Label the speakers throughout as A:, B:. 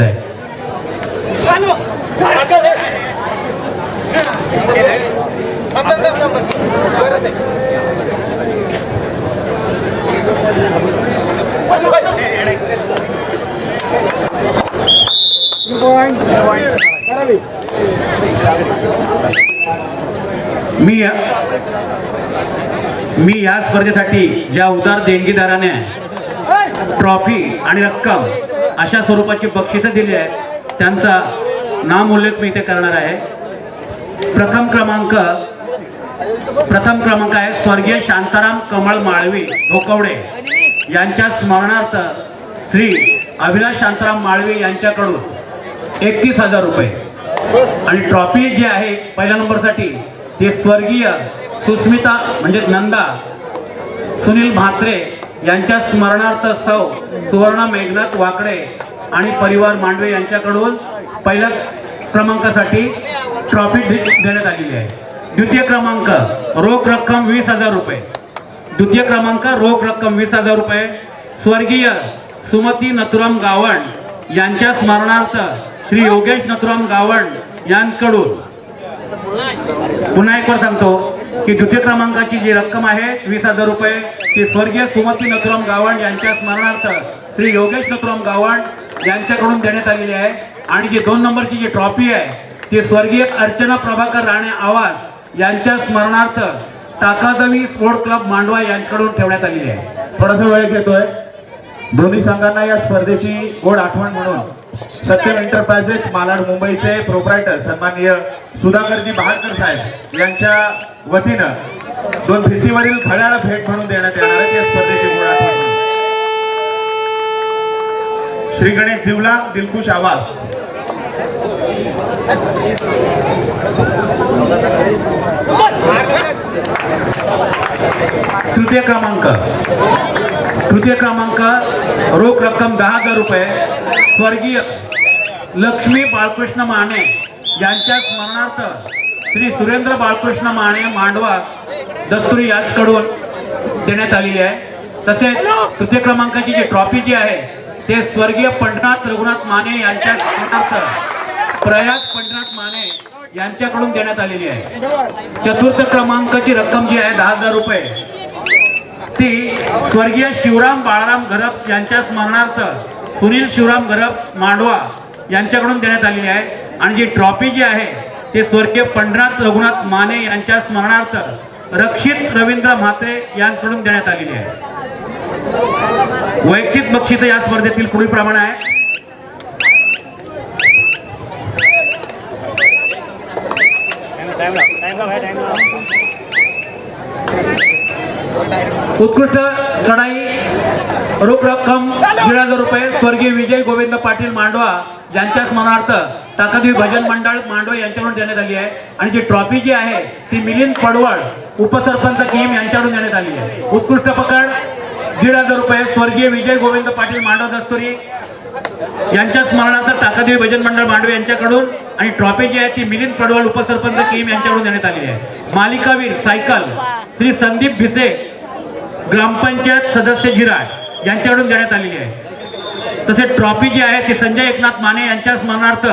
A: करायचं आहे. मी मी या स्पर्धेसाठी ज्या उदार देणगीदाराने ट्रॉफी आणि रक्कम अशा स्वरूपाची बक्षिसं दिली आहेत. त्यांचा नाम उल्लेख मी इथे करणार आहे. प्रथम क्रमांक प्रथम क्रमांक आहे स्वर्गीय शांताराम कमळ माळवी धोकवडे यांच्या स्मरणार्थ श्री अभिलाष शांताराम माळवी यांच्याकडून एकतीस हजार रुपये. आणि ट्रॉफी जी आहे पहिल्या नंबरसाठी ती स्वर्गीय सुस्मिता म्हणजे नंदा सुनील म्हात्रे यांच्या स्मरणार्थ सौ सुवर्ण मेघनाथ वाकडे आणि परिवार मांडवे यांच्याकडून पहिल्या क्रमांकासाठी ट्रॉफी देण्यात आलेली आहे. द्वितीय क्रमांक रोख रक्कम वीस हजार रुपये. द्वितीय क्रमांक रोख रक्कम वीस हजार रुपये. स्वर्गीय सुमती नथुराम गावण यांच्या स्मरणार्थ श्री योगेश नथुराम गावण यांकडून पुन्हा एक सांगतो की द्वितीय क्रमांकाची जी रक्कम आहे वीस हजार रुपये. की स्वर्गीय सुमती नथुराम गावण यांच्या स्मरणार्थ श्री योगेश नथुराम गावण यांच्याकडून देण्यात आलेली आहे. आणि जी दोन नंबरची जी ट्रॉफी आहे ती स्वर्गीय अर्चना प्रभाकर राणे आवाज यांच्या स्मरणार्थ टाकादवी स्पोर्ट क्लब मांडवा यांच्याकडून ठेवण्यात आलेली आहे.
B: थोडासा वेळ घेतोय. दोन्ही संघांना या स्पर्धेची गोड आठवण म्हणून सत्यम एंटरप्राइजेस मालाड मुंबईचे प्रोप्रायटर सन्माननीय सुधाकरजी बहाडकर साहेब यांच्या वतीनं दोन भिंतीवरील घड्याळ भेट म्हणून देण्यात येणार आहे. या स्पर्धेची गोड आठवण श्री गणेश दिवला दिलकुश आवाज.
A: तृतीय क्रमांक. तृतीय क्रमांक रोख रक्कम दहा हजार रुपये. स्वर्गीय लक्ष्मी बाळकृष्ण माने यांच्या स्मरणार्थ श्री सुरेंद्र बाळकृष्ण माने मांडवा दस्तुरी याचकडून देण्यात आलेली आहे. तसेच तृतीय क्रमांकाची जी ट्रॉफी जी आहे ते स्वर्गीय पंढनाथ रघुनाथ माने यांच्या स्मरणार्थ प्रयाग पंढनाथ माने यांच्याकडून देण्यात आलेली आहे. चतुर्थ क्रमांकाची रक्कम जी आहे दहा हजार रुपये ती स्वर्गीय शिवराम बाळाराम घरप यांच्या स्मरणार्थ सुनील शिवराम घरप मांडवा यांच्याकडून देण्यात आलेली आहे. आणि जी ट्रॉफी जी आहे ते स्वर्गीय पंढनाथ रघुनाथ माने यांच्या स्मरणार्थ रक्षित रवींद्र म्हात्रे यांकडून देण्यात आलेली आहे. वैयक्तिक बक्षिसं या स्पर्धेतील पुढील प्रमाण आहे. उत्कृष्ट चढाई रोख रक्कम दीड हजार रुपये स्वर्गीय विजय गोविंद पाटील मांडवा यांच्या स्मरणार्थ टाकादेवी भजन मंडळ मांडवे यांच्याकडून देण्यात आली आहे. आणि जी ट्रॉफी जी आहे ती मिलिंद पडवळ उपसरपंच किम यांच्याकडून देण्यात आली आहे. उत्कृष्ट पकड दीड हजार रुपये स्वर्गीय विजय गोविंद पाटील मांडव दस्तुरी यांच्या स्मरणार्थ टाकादेवी भजन मंडळ मांडवे यांच्याकडून आणि ट्रॉफी जी आहे ती मिलिंद पडवळ उपसरपंच किम यांच्याकडून देण्यात आली आहे. मालिकावीर सायकल श्री संदीप भिसे ग्रामपंचायत सदस्य जिराट यांच्याकडून देण्यात आलेली आहे. तसेच ट्रॉफी जी आहे ती संजय एकनाथ माने यांच्या स्मरणार्थ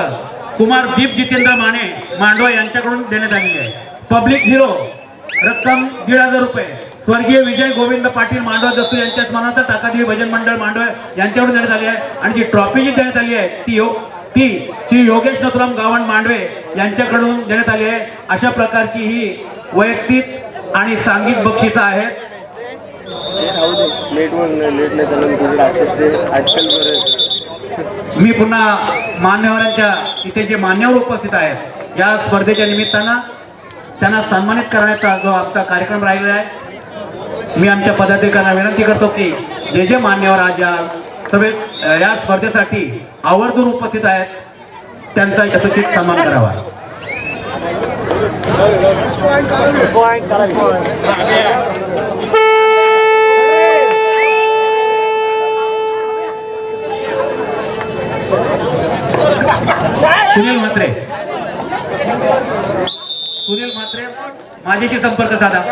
A: कुमार दीप जितेंद्र माने मांडवा यांच्याकडून देण्यात आलेली आहे. पब्लिक हिरो रक्कम दीड हजार रुपये. स्वर्गीय विजय गोविंद पाटील मांडवा दस्तूर यांच्या स्मरणार्थ टाकादेवी भजन मंडळ मांडवा यांच्याकडून देण्यात आली आहे. आणि जी ट्रॉफी जी देण्यात आली आहे ती ती श्री योगेश नथुराम गावण मांडवे यांच्याकडून देण्यात आली आहे. अशा प्रकारची ही वैयक्तिक आणि सांघिक बक्षिसं आहेत. मी पुन्हा मान्यवरांच्या इथे जे मान्यवर उपस्थित आहेत या स्पर्धेच्या निमित्तानं त्यांना सन्मानित करण्याचा जो आमचा कार्यक्रम राहिलेला आहे मी आमच्या पदाधिकाऱ्यांना विनंती करतो की जे जे मान्यवर आज या सभेत या स्पर्धेसाठी आवर्जून उपस्थित आहेत त्यांचा यथोचित सन्मान करावा. सुनील म्हात्रे सुनील म्हात्रे माझ्याशी संपर्क साधा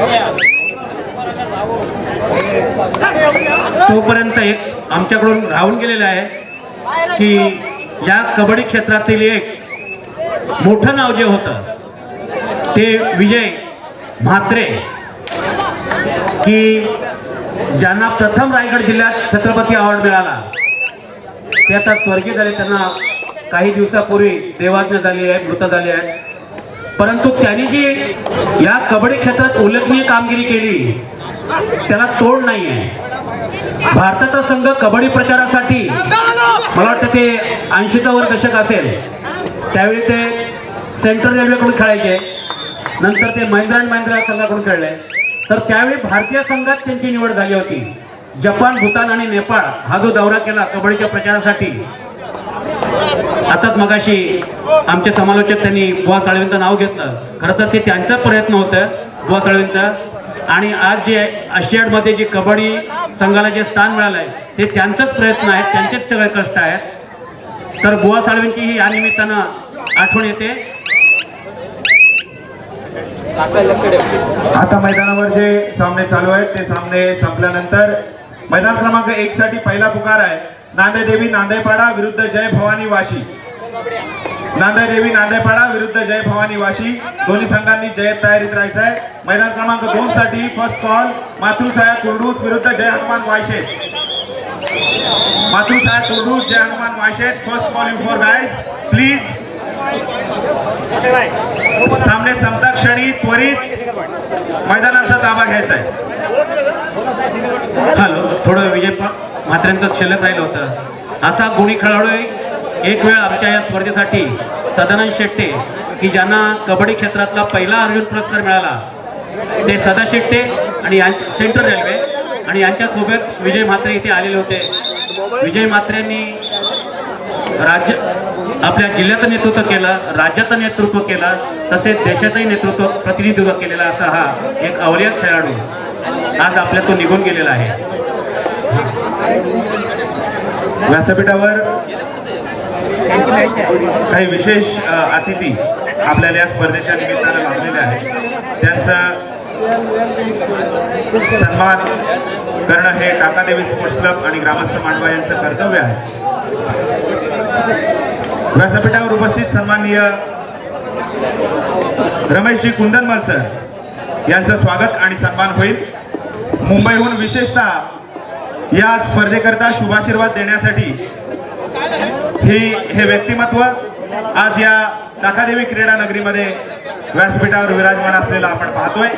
A: Yeah. तोपर्यंत एक आमच्याकडून राहून गेलेलं आहे की या कबड्डी क्षेत्रातील एक मोठं नाव जे होतं ते विजय म्हात्रे की ज्यांना प्रथम रायगड जिल्ह्यात छत्रपती अवॉर्ड मिळाला. ते आता स्वर्गीय झाले त्यांना काही दिवसापूर्वी देवाज्ञा झाली आहे मृत झाले आहेत. परंतु त्यांनी जी या कबड्डी क्षेत्रात उल्लेखनीय कामगिरी केली त्याला तोड नाही आहे भारताचा संघ कबड्डी प्रचारासाठी मला वाटतं ते ऐंशीचा वर दशक असेल. त्यावेळी ते सेंट्रल रेल्वेकडून खेळायचे. नंतर ते महिंद्रा अँड महिंद्रा संघाकडून खेळले. तर त्यावेळी भारतीय संघात त्यांची निवड झाली होती. जपान भूतान आणि नेपाळ हा जो दौरा केला कबड्डीच्या प्रचारासाठी. आताच मगाशी आमचे समालोचक त्यांनी बुवा साळवींचं नाव घेतलं. खरं तर ते त्यांचा प्रयत्न होतं. बुवा साळवींचा आणि आज जे आशियाडमध्ये जी कबड्डी संघाला जे स्थान मिळालं आहे ते त्यांचाच प्रयत्न आहेत त्यांचेच सगळे कष्ट आहेत. तर बुवा साळवेंची ही या निमित्तानं आठवण येते.
B: आता मैदानावर जे सामने चालू आहेत ते सामने संपल्यानंतर मैदान क्रमांक एक साठी पहिला पुकार आहे. नांदेदेवी नांदेपाडा विरुद्ध जय भवानी वाशी. नांदेदेवी नांदेपाडा विरुद्ध जय भवानी वाशी. दोन्ही संघांनी जय तयारीत राहायचं आहे. मैदान क्रमांक दोन साठी फर्स्ट कॉल मातृछाया कुर्डूस विरुद्ध Jay Hanuman Washe Matruchhaya Kurdus Jay Hanuman Vayshet first call you for guys please सामने संपता क्षणी त्वरित मैदानाचा ताबा घ्यायचा आहे.
A: हॅलो थोडं विजय मात्र्यांचं शिल्लक राहिलं होतं. असा गुणी खेळाडू एक वेळ आमच्या या स्पर्धेसाठी सदानंद शेट्टे की ज्यांना कबड्डी क्षेत्रातला पहिला अर्जुन पुरस्कार मिळाला ते सदा शेट्टे आणि यां सेंट्रल रेल्वे आणि यांच्यासोबत विजय म्हात्रे इथे आलेले होते. विजय म्हात्रेंनी राज्य आपल्या जिल्ह्याचं नेतृत्व केलं राज्याचं नेतृत्व केलं तसेच देशाचंही नेतृत्व प्रतिनिधित्व केलेला असा हा एक अवलिया खेळाडू आज आपल्यातून निघून गेलेला आहे.
B: व्यासपीठावर काही विशेष अतिथी आपल्याला या स्पर्धेच्या निमित्तानं लाभलेले आहेत. त्यांचा सन्मान करणं हे टाकादेवी स्पोर्ट्स क्लब आणि ग्रामस्थ मांडवा यांचं कर्तव्य आहे. व्यासपीठावर उपस्थित सन्माननीय रमेशजी कुंदनमल सर यांचं स्वागत आणि सन्मान होईल. मुंबईहून विशेषतः या स्पर्धेकरता शुभाशीर्वाद देण्यासाठी ही हे व्यक्तिमत्व आज या टाकादेवी क्रीडा नगरीमध्ये व्यासपीठावर विराजमान असलेलं आपण पाहतोय.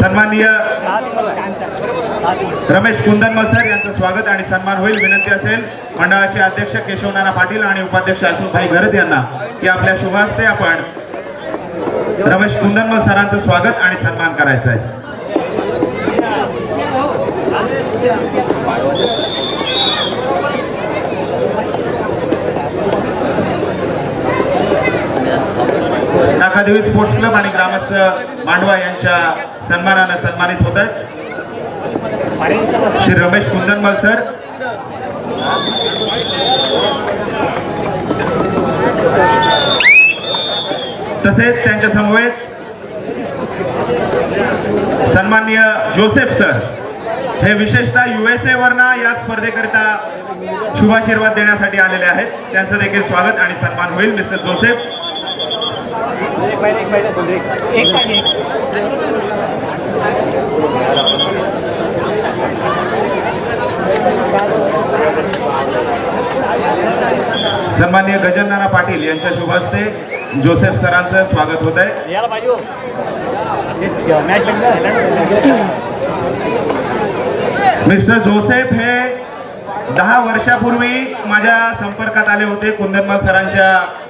B: सन्माननीय रमेश कुंदनमल सर यांचं स्वागत आणि सन्मान होईल. विनंती असेल मंडळाचे अध्यक्ष केशवनाना पाटील आणि उपाध्यक्ष अशोकभाई गरद यांना की आपल्या शुभास्ते आपण रमेश कुंदनमल सरांचं स्वागत आणि सन्मान करायचं आहे. नाकादेवी स्पोर्ट्स क्लब आणि ग्रामस्थ मांडवा यांच्या सन्मानानं सन्मानित होत आहेत. श्री रमेश कुंदनमल सर. तसेच त्यांच्या समवेत सन्माननीय जोसेफ सर. हे विशेषतः युएसए वरना या स्पर्धेकरिता शुभाशीर्वाद देण्यासाठी आलेले आहेत. त्यांचं देखील स्वागत आणि सन्मान होईल. Mr Joseph. सन्माननीय गजानना पाटील यांच्या शुभ हस्ते जोसेफ सरांचं स्वागत होत आहे मिस्टर जोसेफ हे दहा वर्षापूर्वी माझ्या संपर्कात आले होते कुंदनमाल सरांच्या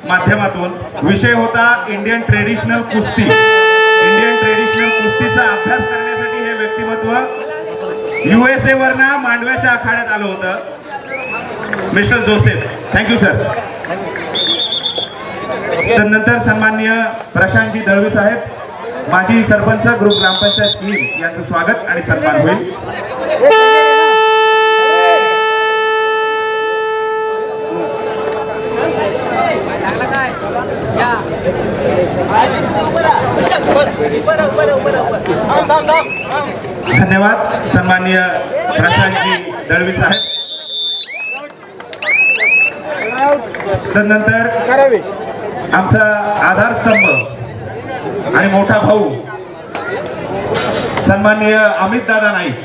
B: माध्यमातून. विषय होता इंडियन ट्रेडिशनल कुस्ती. इंडियन ट्रेडिशनल कुस्तीचा अभ्यास करण्यासाठी हे व्यक्तिमत्व युएसए वरना मांडव्याच्या आखाड्यात आलं होतं. मिस्टर जोसेफ थँक्यू सर नंतर सन्माननीय प्रशांतजी दळवी साहेब माजी सरपंच ग्रुप ग्रामपंचायत कीर यांचं स्वागत आणि सन्मान होईल. धन्यवाद सन्माननीय प्रशांतजी दळवी साहेब. तदनंतर आमचा आधारस्तंभ आणि मोठा भाऊ. सन्माननीय अमित दादा नाईक.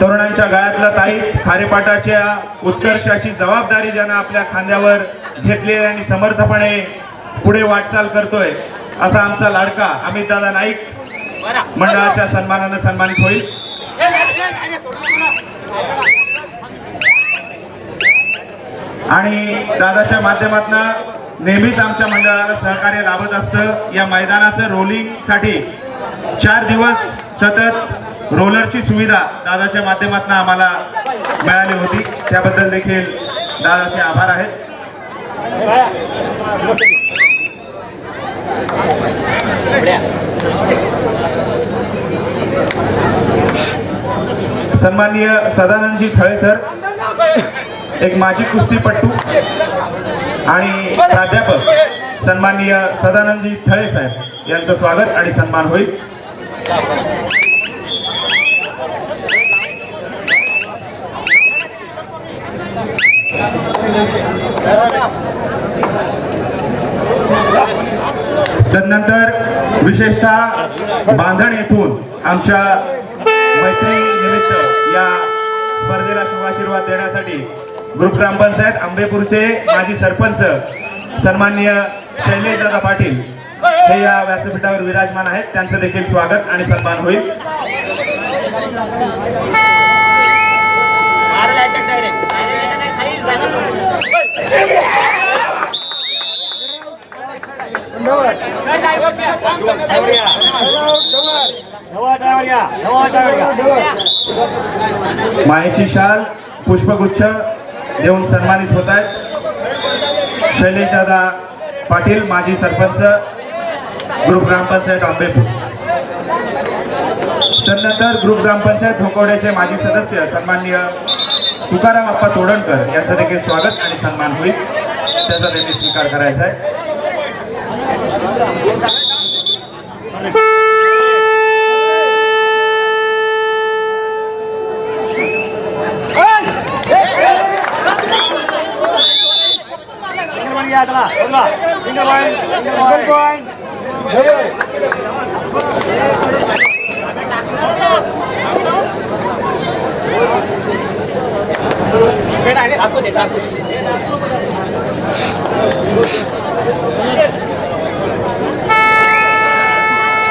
B: तरुणांच्या गळ्यातला ताई खारेपाटाच्या उत्कर्षाची जबाबदारी ज्यानं आपल्या खांद्यावर घेतली आणि समर्थपणे पुढे वाटचाल करतोय असा आमचा लाडका अमित दादा नाईक मंडळाच्या सन्मानानं सन्मानित होईल. आणि दादाच्या माध्यमातून नेहमीच आमच्या मंडळाला सहकार्य लाभत असतं. या मैदानाचं रोलिंगसाठी चार दिवस सतत रोलरची सुविधा दादाच्या माध्यमातून आम्हाला मिळाली होती. त्याबद्दल देखील दादाचे आभार आहेत. सन्माननीय सदानंदजी खळे सर एक माजी कुस्तीपट्टू आणि प्राध्यापक सन्माननीय सदानंदजी थळे साहेब यांचं स्वागत आणि सन्मान होईल. तदनंतर विशेषतः बांधण येथून आमच्या मैत्री निमित्त या स्पर्धेला शुभाशीर्वाद देण्यासाठी ग्रुप ग्रामपंचायत आंबेपूरचे माजी सरपंच सन्माननीय शैलेशदादा पाटील हे या व्यासपीठावर विराजमान आहेत. त्यांचं देखील स्वागत आणि सन्मान होईल. मायेची शाल पुष्पगुच्छ देऊन सन्मानित होत आहेत. शैलेशदादा पाटील माजी सरपंच ग्रुप ग्रामपंचायत आंबेपूर. त्यानंतर ग्रुप ग्रामपंचायत धोकोड्याचे माजी सदस्य सन्माननीय तुकाराम अप्पा तोडणकर यांचं देखील स्वागत आणि सन्मान होईल. त्याचा त्यांनी स्वीकार करायचा आहे.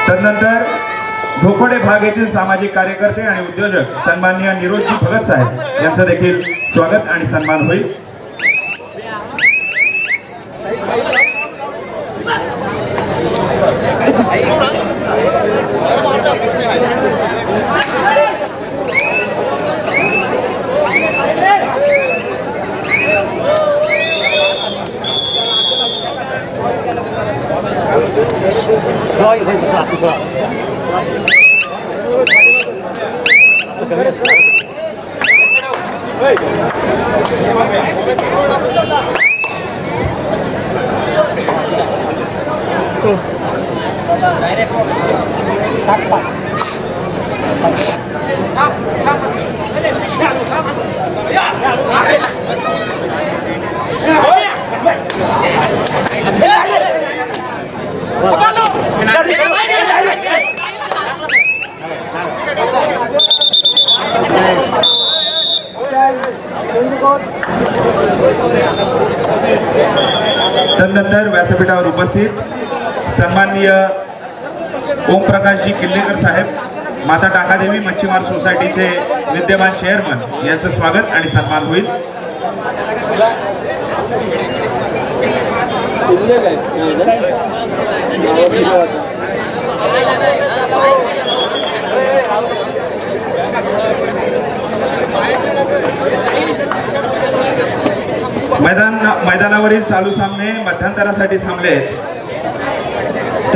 B: तदनंतर धोकोडे भाग येथील सामाजिक कार्यकर्ते आणि उद्योजक सन्माननीय निरोजी भगत साहेब यांचं देखील स्वागत आणि सन्मान होईल. rồi lên một loạt một Hey! तदनंतर व्यासपीठावर उपस्थित सन्माननीय ओमप्रकाशजी किल्लेकर साहेब माता टाकादेवी मच्छीमार सोसायटीचे विद्यमान चेअरमन यांचं स्वागत आणि सन्मान होईल. मैदान मैदानावरील चालू सामने मध्यंतरासाठी थांबले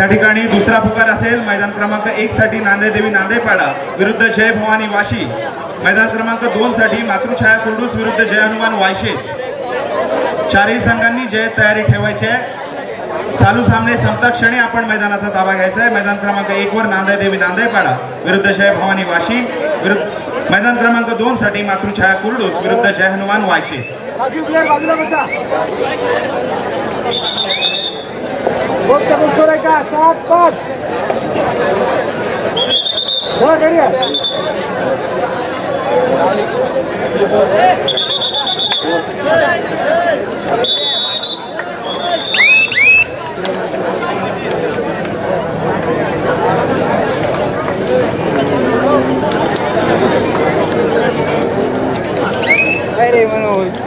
B: त्या ठिकाणी दुसरा पुकार असेल मैदान क्रमांक एक साठी नांदेदेवी नांदेपाडा विरुद्ध जय भवानी वाशी. मैदान क्रमांक दोन साठी मातृछाया कुंडूस विरुद्ध जय हनुमान वायशे. चारही संघांनी जय तयारी ठेवायची आहे. चालू सामने संपता क्षणी आपण मैदानाचा ताबा घ्यायचा आहे. मैदान क्रमांक एक वर नांदेदेवी देवी विरुद्ध जय भवानी वाशी. विरुद्ध मैदान क्रमांक दोन साठी मातृछाया कुर्डूस विरुद्ध जय हनुमान वाशी
C: बाजू प्लेअर बाजूला बसा बघ त्या स्कोर आहे का सात पाच चला घरी या. काय रे मनोज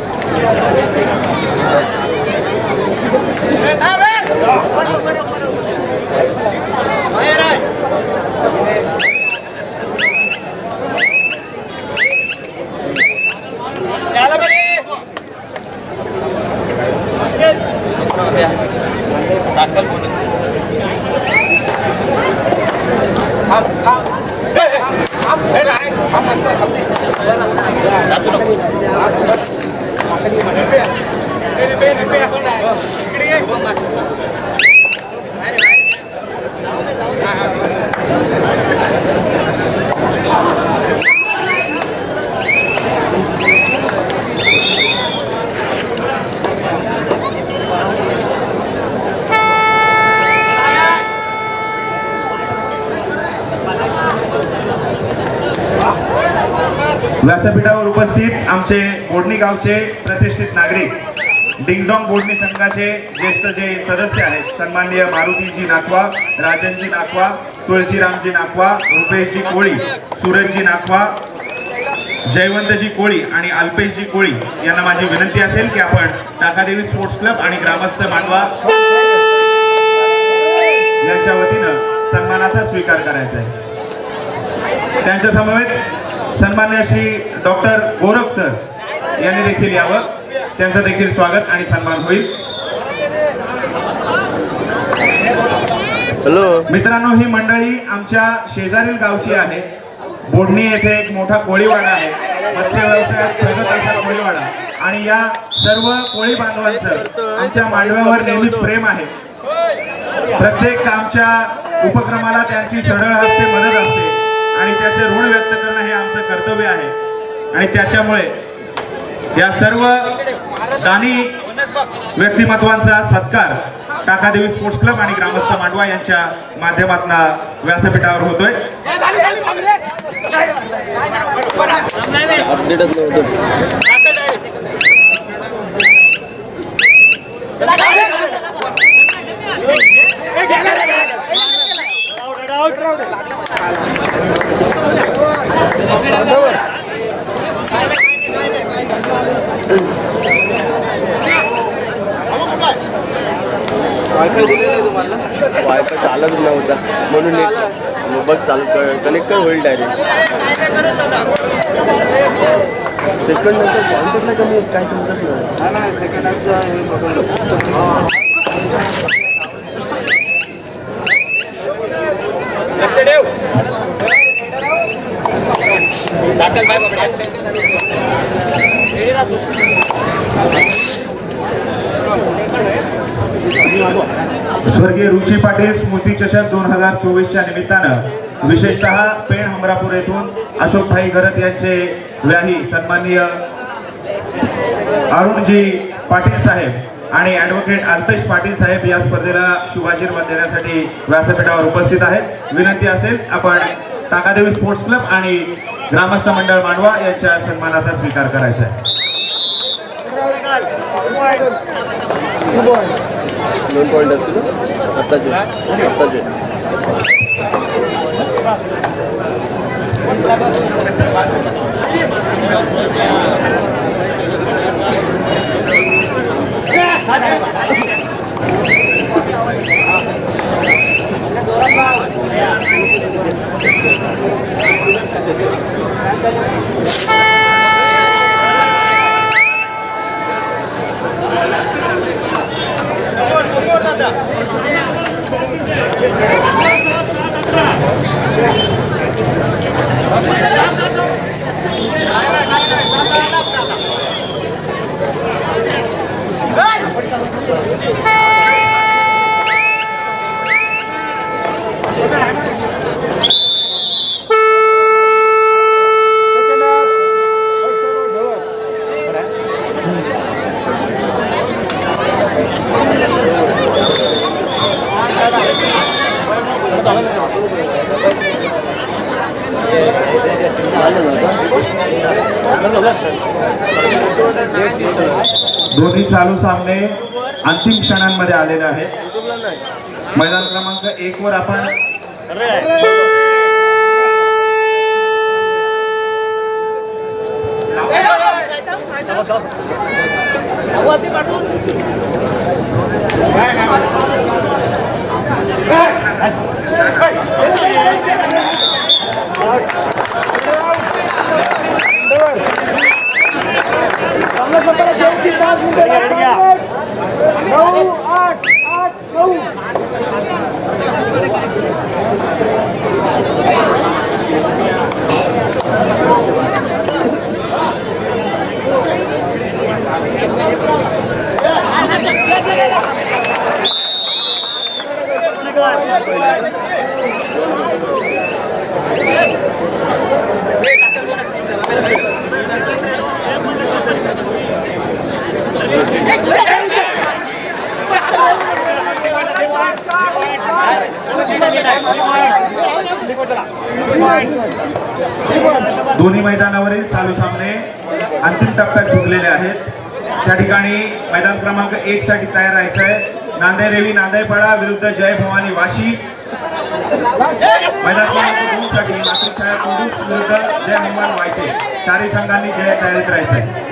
B: व्यासपीठावर उपस्थित आमचे बोडणी गावचे प्रतिष्ठित नागरिक डिंगडॉंग बोडणी संघाचे ज्येष्ठ जे सदस्य आहेत सन्माननीय मारुतीजी नाखवा राजनजी नाखवा तुळशीरामजी नाखवा रुपेशजी कोळी सूरजजी नाखवा जयवंतजी कोळी आणि अल्पेशजी कोळी यांना माझी विनंती असेल की आपण टाकादेवी स्पोर्ट्स क्लब आणि ग्रामस्थ मांडवा यांच्या वतीनं सन्मानाचा स्वीकार करायचा आहे. त्यांच्या समवेत सन्मान्य श्री डॉक्टर गोरख सर यांनी देखील यावं. त्यांचं देखील स्वागत आणि सन्मान होईल.
D: हॅलो.
B: मित्रांनो ही मंडळी आमच्या शेजारील गावची आहे. बोडणी येथे एक मोठा कोळीवाडा आहे. मत्स्य व्यवसायात प्रगत असा कोळीवाडा. आणि या सर्व कोळी बांधवांचं आमच्या मांडव्यावर नेहमीच प्रेम आहे. प्रत्येक आमच्या उपक्रमाला त्यांची सढळ हस्ते मदत असते. आणि त्याचे ऋण व्यक्त करणं हे आमचं कर्तव्य आहे. आणि त्याच्यामुळे या सर्व दानी व्यक्तिमत्वांचा सत्कार टाकादेवी स्पोर्ट्स क्लब आणि ग्रामस्थ मांडवा यांच्या माध्यमातून व्यासपीठावर होतोय.
D: वायफाय दिलेला आहे तुम्हाला? वायफाय चालत नव्हता म्हणून नेट मग बघ चालू कनेक्ट होईल डायरेक्ट सेकंड नंतर कॉन्टॅक्ट नाही कमी काय समजत नाही. सेकंड
B: स्वर्गीय रुची पाटील स्मृती चषक दोन हजार चोवीसच्या निमित्तानं विशेषतः पेण हमरापूर येथून अशोकभाई गरत यांचे व्याही सन्माननीय अरुणजी पाटील साहेब आणि ॲडव्होकेट अल्पेश पाटील साहेब या स्पर्धेला शुभाशीर्वाद देण्यासाठी व्यासपीठावर उपस्थित आहेत. विनंती असेल आपण टाकादेवी स्पोर्ट्स क्लब आणि ग्रामस्थ मंडळ मांडवा यांच्या सन्मानाचा स्वीकार करायचा आहे.
D: নুন পয়েন্ট আসছিল আত্মাজি আত্মাজি Thank you.
B: दोन्ही चालू सामने अंतिम क्षणांमध्ये आलेले आहेत. मैदान क्रमांक एक वर आपण
C: सामना संपायला
B: दोन्ही मैदानावरील चालू सामने अंतिम टप्प्यात झुकलेले आहेत. त्या ठिकाणी मैदान क्रमांक एक साठी तयार राहायचं आहे नांदे देवी नांदेडपाडा विरुद्ध जय भवानी वाशी. मैदान क्रमांक करण्यासाठी साठी पुरुष विरुद्ध जय हनुमान व्हायचे चारही संघांनी जय तयारीत राहायचे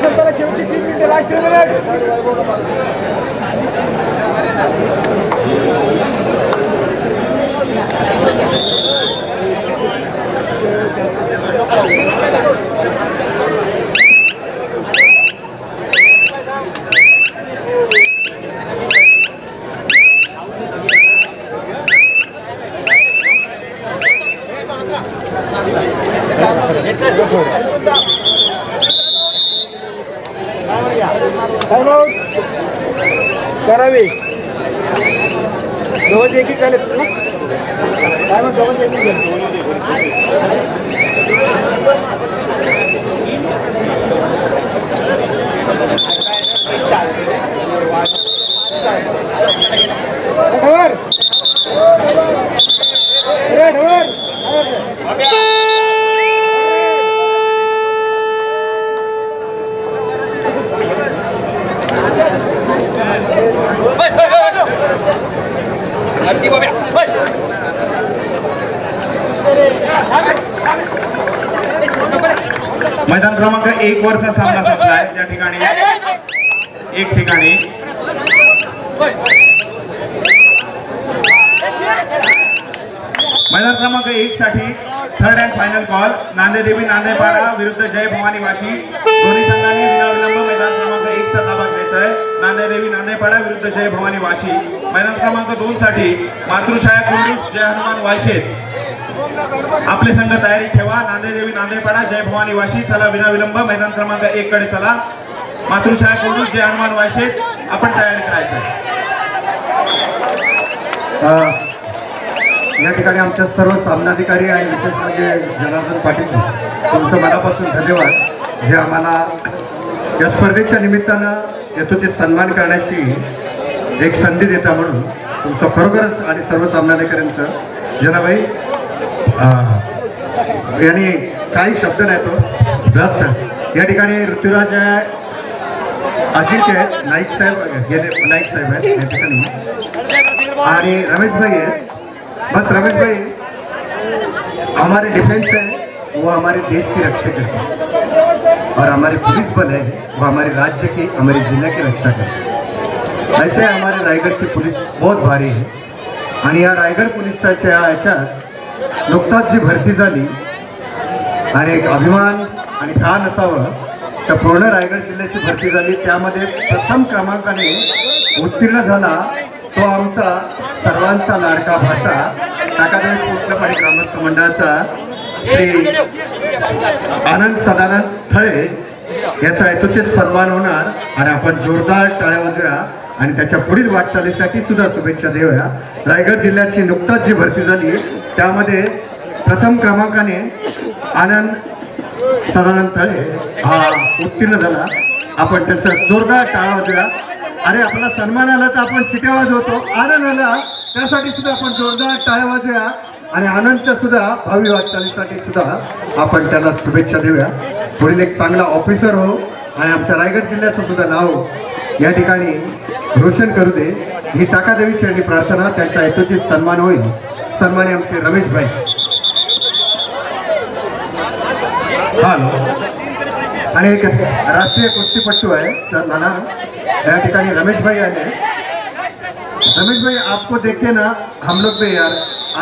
B: संपायला शेवटची तीन मिनिटं लास्ट करावी दोघं एक एक झालेस एक वरचा सामना संपलाय त्या ठिकाणी एक ठिकाणी. मैदान क्रमांक एक साठी third and final call Nandedevi Nandepada विरुद्ध जय भवानी वाशी. दोन्ही संघांनी विनाविलंब मैदान क्रमांक एक चा ताबा घ्यायचा आहे. नांदेदेवी नांदेपाडा विरुद्ध जय भवानी वाशी. मैदान क्रमांक दोन साठी मातृछाया कुंडू जय हनुमान वाशेत आपले संघ तयारी ठेवा. नांदेदेवी नांदेपाडा जय भवानी वाशी. चला विनाविलंब मैदान क्रमांक एक कडे चला. मातृछाया कुंडूस जय हनुमान वाशी. आपण तयारी करायचं
E: या ठिकाणी आमच्या सर्व सामनाधिकारी आणि विशेष म्हणजे जनार्दन पाटील तुमचं मनापासून धन्यवाद. जे आम्हाला या स्पर्धेच्या निमित्तानं येतो ते सन्मान करण्याची एक संधी देता म्हणून तुमचं खरोखरच आणि सर्व सामनाधिकाऱ्यांचं जनाबाई यांनी काही शब्द नाही तो हो. व्यास साहेब या ठिकाणी ऋतुराज आहे अजित आहेत. नाईक साहेब गेले नाईक साहेब आहेत. या ठिकाणी. आणि रमेश भाई आहेत. बस रमेश भाई हमारे डिफेंस है. वो हमारे देश की रक्षा करते हैं. और हमारे पुलिस बल है. वो हमारे राज्य की हमारे जिला की रक्षा करते हैं. ऐसे हमारे रायगड की पुलिस बहुत भारी है. आणि या रायगड पोलिसाच्या ह्याच्यात नुकताच जी भरती झाली आणि एक अभिमान आणि ठाण असावं तर पूर्ण रायगड जिल्ह्याची भरती झाली. त्यामध्ये प्रथम क्रमांकाने उत्तीर्ण झाला तो आमचा सर्वांचा लाडका भाचा टाकादेवी पोस्टपाडी ग्रामस्थ मंडळाचा श्री आनंद सदानंद थळे याचा यथोचित सन्मान होणार आणि आपण जोरदार टाळ्या वगैरे आणि त्याच्या पुढील वाटचालीसाठी सुद्धा शुभेच्छा देऊया. रायगड जिल्ह्याची नुकताच जी भरती झाली त्यामध्ये प्रथम क्रमांकाने आनंद सदानंद तळे हा उत्तीर्ण झाला. आपण त्यांचा जोरदार टाळा वाजूया अरे आपला सन्मान आला तर आपण शिट्या वाजवतो. आनंद आला त्यासाठी सुद्धा आपण जोरदार टाळ्या वाजूया आणि आनंदच्या सुद्धा भावी वाटचालीसाठी सुद्धा आपण त्याला शुभेच्छा देऊया. पुढील एक चांगला ऑफिसर हो आणि आमच्या रायगड जिल्ह्याचं सुद्धा नाव या ठिकाणी रोशन करू दे. ही टाकादेवीची आणि प्रार्थना त्यांच्या यथोचित सन्मान होईल. सन्माने आमचे रमेश भाई.
A: हॅलो
E: आणि एक राष्ट्रीय कुस्तीपट्टू आहे सर नाना. या ठिकाणी रमेश भाई आले. रमेश भाई आपको देखे ना हम लोग भी यार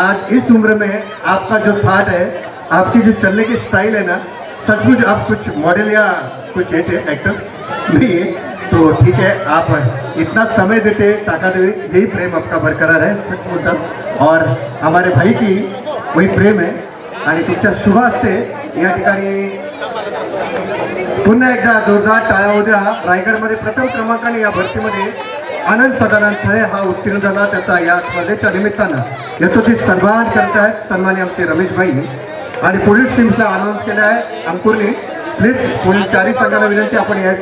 E: आज इस उम्र में आपका जो थाट है आपकी जो चलने की स्टाइल है ना सचमुच आप कुछ मॉडल या कुछ है एक्टर नहीं है तो ठीक है आप इतना समय देते टाका देवी यही प्रेम आपका बरकरार है सच बोलता और हमारे भाई की वही प्रेम आहे आणि तुमच्या शुभ असते या ठिकाणी पुन्हा एकदा जोरदार टाळ्या उद्या रायगडमध्ये प्रथम क्रमांकाने या भरतीमध्ये आनंद सदानंद फळे हा उत्तीर्ण झाला त्याचा या स्पर्धेच्या निमित्तानं. यथोचित सन्मान करत आहेत सन्मानी आमचे रमेश भाई आणि पुढील टीम्सला अनाऊन्स केलं आहे अंकुरने. प्लीज पुढील चारही संघाला विनंती आपण यायचं